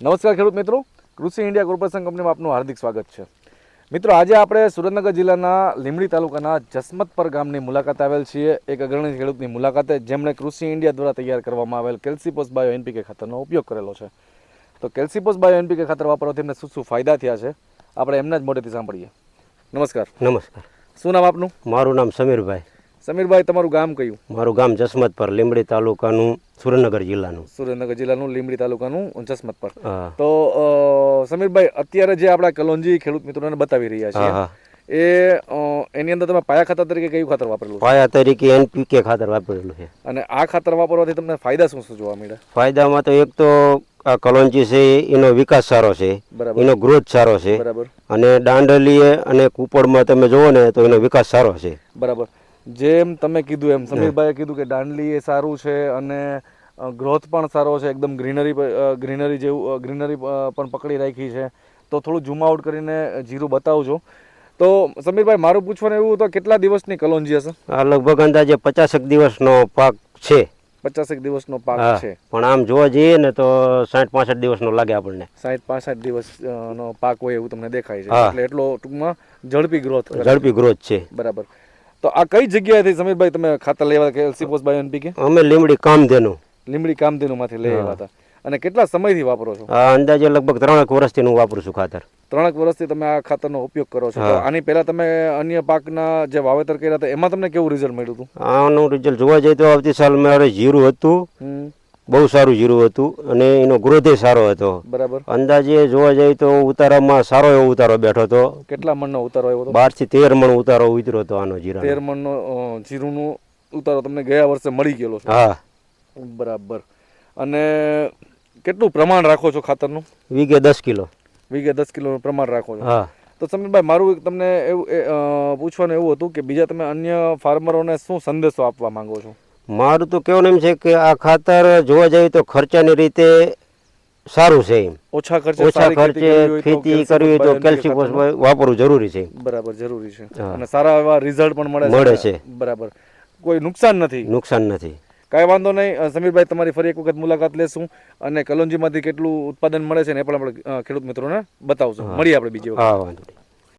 નમસ્કાર ખેડૂત મિત્રો. કૃષિ ઇન્ડિયા કોર્પોરેશન કંપનીમાં આપનું હાર્દિક સ્વાગત છે. મિત્રો આજે આપણે સુરેન્દ્રનગર જિલ્લાના લીમડી તાલુકાના જસમતપર ગામની મુલાકાત આવેલ છીએ. એક અગ્રણી ખેડૂતની મુલાકાતે જેમણે કૃષિ ઇન્ડિયા દ્વારા તૈયાર કરવામાં આવેલ કેલ્સીપોસ બાયો એનપીકે ખાતરનો ઉપયોગ કરેલો છે. તો કેલ્સીપોસ બાયો એનપીકે ખાતર વાપરવાથી એમને શું શું ફાયદા થયા છે? આપણે એમના જ મોઢેથી સાંભળીએ. નમસ્કાર. નમસ્કાર. શું નામ આપનું? મારું નામ સમીરભાઈ. સમીરભાઈ તમારું ગામ કયું? મારું ગામ જસમતપર લીંબડી તાલુકાનું સુરેન્દ્રનગર જિલ્લાનું. સુરેન્દ્રનગર જિલ્લાનું લીંબડી તાલુકાનું જસમતપર. પર તો સમીરભાઈ અત્યારે જે આપણા કલોંજી ખેડૂત મિત્રોને બતાવી રહ્યા છે એ એની અંદર તમે પાયા ખાતર તરીકે કયું ખાતર વાપરેલું પાયા તરીકે એનપીકે ખાતર વાપરેલું છે. અને આ ખાતર વાપરવાથી તમને ફાયદા શું શું જોવા મળ્યા? ફાયદામાં તો એક તો આ કલોંજી છે એનો વિકાસ સારો છે એનો ગ્રોથ સારો છે બરાબર. અને દાંડલીએ અને કુપડમાં તમે જોવો ને તો એનો વિકાસ સારો છે. બરાબર. જેમ તમે કીધું એમ સમીરભાઈએ કીધું કે દાંડલી એ સારું છે અને ગ્રોથ પણ સારો છે એકદમ ગ્રીનરી ગ્રીનરી જેવું ગ્રીનરી પણ પકડી રાખી છે. તો થોડું ઝૂમ આઉટ કરીને જીરું બતાવજો. તો સમીરભાઈ મારું પૂછવાનું એવું તો કેટલા દિવસની કલોંજી હશે? આ લગભગ અંદાજે પચાસેક દિવસનો પાક છે. પચાસેક દિવસનો પાક છે. પણ આમ જોવા જઈએ ને તો સાઠ પાસઠ દિવસનો લાગે આપણને. સાઠ પાસઠ દિવસ નો પાક હોય એવું તમને દેખાય છે. એટલે એટલો ટૂંકમાં ઝડપી ગ્રોથ ઝડપી ગ્રોથ છે. બરાબર. તો આ કઈ જગ્યાએથી સમીરભાઈ તમે ખાતર લેવા કે એલસીપોસ બાય એનપીકે અમે લીમડી કામધેનુ. લીમડી કામધેનુમાંથી લઈ આવ્યા હતા. અને કેટલા સમયથી વાપરો છો? આ અંદાજે લગભગ ત્રણેક વર્ષથી હું વાપરું છું ખાતર. ત્રણેક વર્ષથી તમે આ ખાતરનો ઉપયોગ કરો છો. આની પહેલા તમે અન્ય પાકના જે વાવેતર કર્યા હતા એમાં તમને કેવું રિઝલ્ટ મળ્યું હતું? આનું રિઝલ્ટ જોવા જઈએ તો આવતી સાલ મારે જીરું હતું. બહુ સારું જીરું હતું અને એનો ગ્રોથ સારો હતો. બરાબર. અંદાજે જોવા જઈએ તો ઉતારામાં સારો એવો ઉતારો બેઠો હતો. કેટલા મણનો ઉતારો આવ્યો હતો? બારથી તેર મણ ઉતારો ઉતર્યો હતો આનો જીરા તેર મણનો જીરુંનો ઉતારો તમને ગયા વર્ષે મળી ગયેલો છે. હા. બરાબર. અને કેટલું પ્રમાણ રાખો છો ખાતરનું? વીઘે દસ કિલો. વીઘે દસ કિલોનું પ્રમાણ રાખો છો. હા. તો સમીરભાઈ મારું એક તમને એવું પૂછવાનું એવું હતું કે બીજા તમે અન્ય ફાર્મરોને શું સંદેશો આપવા માંગો છો? મારું તો કહેવાનું એમ છે કે આ ખાતર જોવા જઈએ તો ખર્ચાની રીતે સારું છે એમ. ઓછા ખર્ચે ઓછા ખર્ચે ખેતી કરવી તો કેલ્શિયમ વાપરવું જરૂરી છે. બરાબર જરૂરી છે. અને સારા એવા રિઝલ્ટ પણ મળે મળે છે. બરાબર. કોઈ નુકસાન નથી. નુકસાન નથી. કાંઈ વાંધો નહીં. સમીરભાઈ તમારી ફરી એક વખત મુલાકાત લેશું અને કલોંજીમાંથી કેટલું ઉત્પાદન મળે છે ને એ પણ આપણે ખેડૂત મિત્રોને બતાવશું. મળીએ આપણે બીજી વખત. હા વાંધો નહીં.